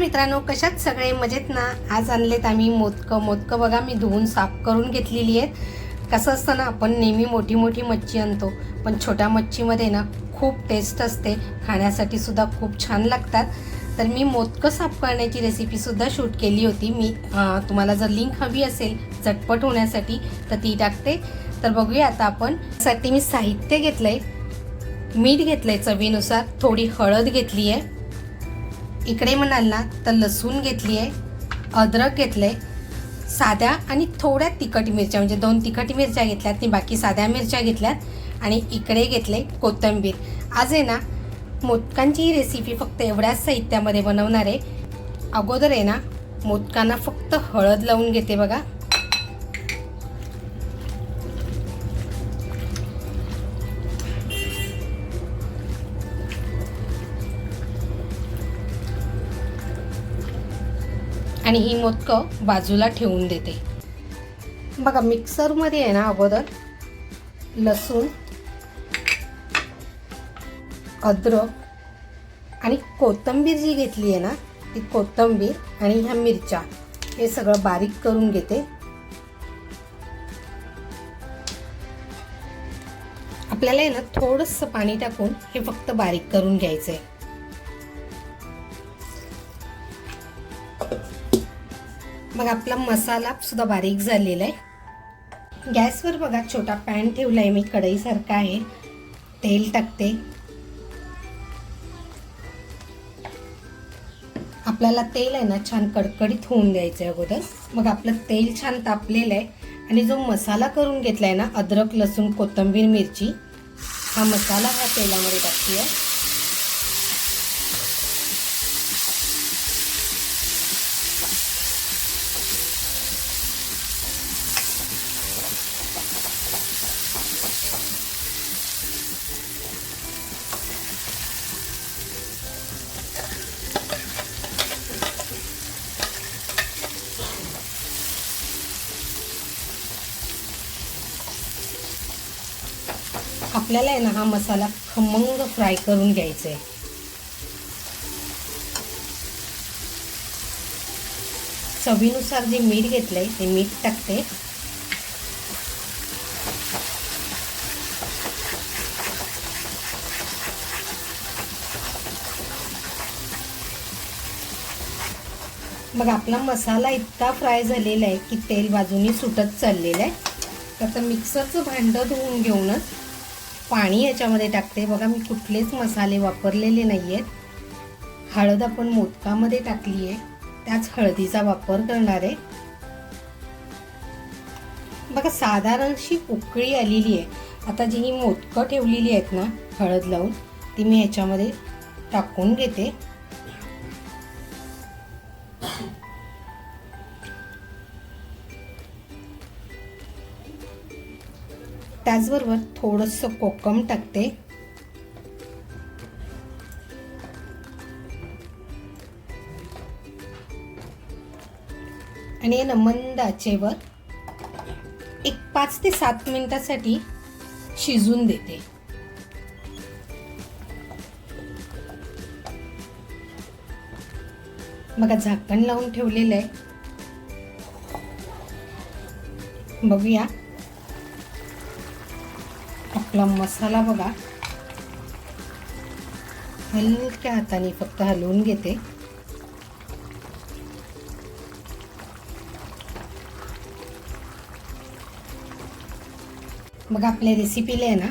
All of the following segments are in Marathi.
मित्रांनो कशात सगळे मजेत ना? आज आणलेत आम्ही मोदकं. मोदकं बघा मी धुवून साफ करून घेतलेली आहेत. कसं असतं ना आपण नेहमी मोठी मोठी मच्छी आणतो. पण छोट्या मच्छीमध्ये ना खूप टेस्ट असते. खाण्यासाठी सुद्धा खूप छान लागतात. तर मी मोदकं साफ करण्याची रेसिपीसुद्धा शूट केली होती. मी तुम्हाला जर लिंक हवी असेल झटपट होण्यासाठी तर ती टाकते. तर बघूया आता आपण. साठी मी साहित्य घेतलं आहे मीठ घेतलं आहे चवीनुसार. थोडी हळद घेतली आहे इकडे म्हणाल ना तर लसूण घेतली आहे अद्रक घेतलं आहे साध्या आणि थोड्या तिखट मिरच्या म्हणजे दोन तिखट मिरच्या घेतल्यात आणि बाकी साध्या मिरच्या घेतल्यात आणि इकडे घेतले कोथिंबीर. आज आहे ना मोदकांची ही रेसिपी फक्त एवढ्याच साहित्यामध्ये बनवणार आहे. अगोदर आहे ना मोदकांना फक्त हळद लावून घेते बघा. आणि ही मोदकं बाजूला ठेवून देते. बघा मिक्सरमध्ये आहे ना अगोदर लसूण अद्रक आणि कोथिंबीर जी घेतली आहे ना ती कोथिंबीर आणि ह्या मिरच्या हे सगळं बारीक करून घेते. आपल्याला आहे ना थोडंसं पाणी टाकून हे फक्त बारीक करून घ्यायचं आहे मग आपला मसाला सुद्धा बारीक झालेला आहे. गॅसवर बघा छोटा पॅन ठेवला आहे मी कढईसारखा आहे. तेल टाकते. आपल्याला तेल आहे ना छान कडकडीत होऊन द्यायचं आहे अगोदर. मग आपलं तेल छान तापलेलं आहे. आणि जो मसाला करून घेतला आहे ना अद्रक लसूण कोथिंबीर मिरची हा मसाला ह्या तेलामध्ये टाकते आहे आपल्याला आहे ना हा मसाला खमंग फ्राय करून घ्यायचा आहे चवीनुसार जे मीठ घेतलंय ते मीठ टाकते. मग आपला मसाला इतका फ्राय झालेला आहे की तेल बाजूनी सुटत चाललेलं आहे. तर आता मिक्सरचं भांडं धुवून घेऊनच पाणी याच्यामध्ये टाकते. बघा मी कुठलेच मसाले वापरलेले नाही आहेत हळद आपण मोदकामध्ये टाकली आहे त्याच हळदीचा वापर करणार आहे. बघा साधारणशी उकळी आलेली आहे. आता जी ही मोदकं ठेवलेली आहेत ना हळद लावून ती मी ह्याच्यामध्ये टाकून घेते. त्याचबरोबर थोडंसं कोकम टाकते. आणि या मंद आचेवर एक पाच ते सात मिनिटासाठी शिजून देते. बघा झाकण लावून ठेवलेलं आहे. बघूया. आपला मसाला बघा. हलक्या हाताने फक्त हलवून घेते. मग आपल्या रेसिपीला आहे ना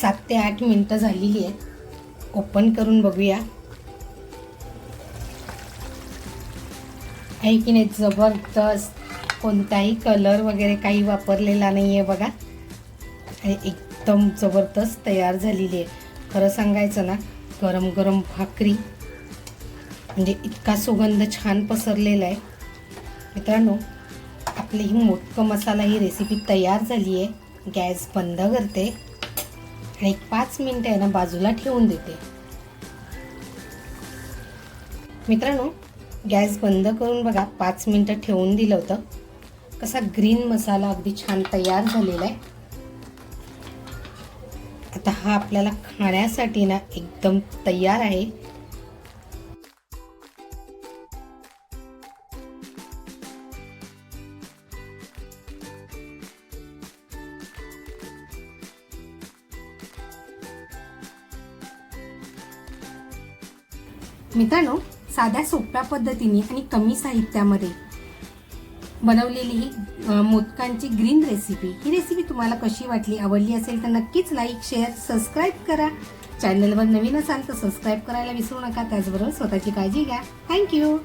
सात ते आठ मिनटं झालेली आहेत. ओपन करून बघूया. आहे की नाही जबरदस्त. कोणताही कलर वगैरे काही वापरलेला नाही आहे बघा एक एकदम जबरदस्त तयार झालेली आहे. खरं सांगायचं ना गरम गरम भाकरी म्हणजे इतका सुगंध छान पसरलेला आहे. मित्रांनो आपली ही मोठकं मसाला ही रेसिपी तयार झाली आहे. गॅस बंद करते. आणि एक पाच मिनटं आहे ना बाजूला ठेवून देते. मित्रांनो गॅस बंद करून बघा पाच मिनटं ठेवून दिलं होतं. कसा ग्रीन मसाला अगदी छान तयार झालेला आहे. आता हा आपल्याला खाण्यासाठी ना एकदम तयार आहे. मित्रांनो साध्या सोप्या पद्धतीने आणि कमी साहित्यामध्ये बनवलेली ही मोदकांची ग्रीन रेसिपी ही रेसिपी तुम्हाला कशी वाटली आवडली असेल तर नक्कीच लाईक शेअर सबस्क्राईब करा. चॅनलवर नवीन असाल तर सबस्क्राईब करायला विसरू नका. त्याचबरोबर स्वतःची काळजी घ्या. थँक्यू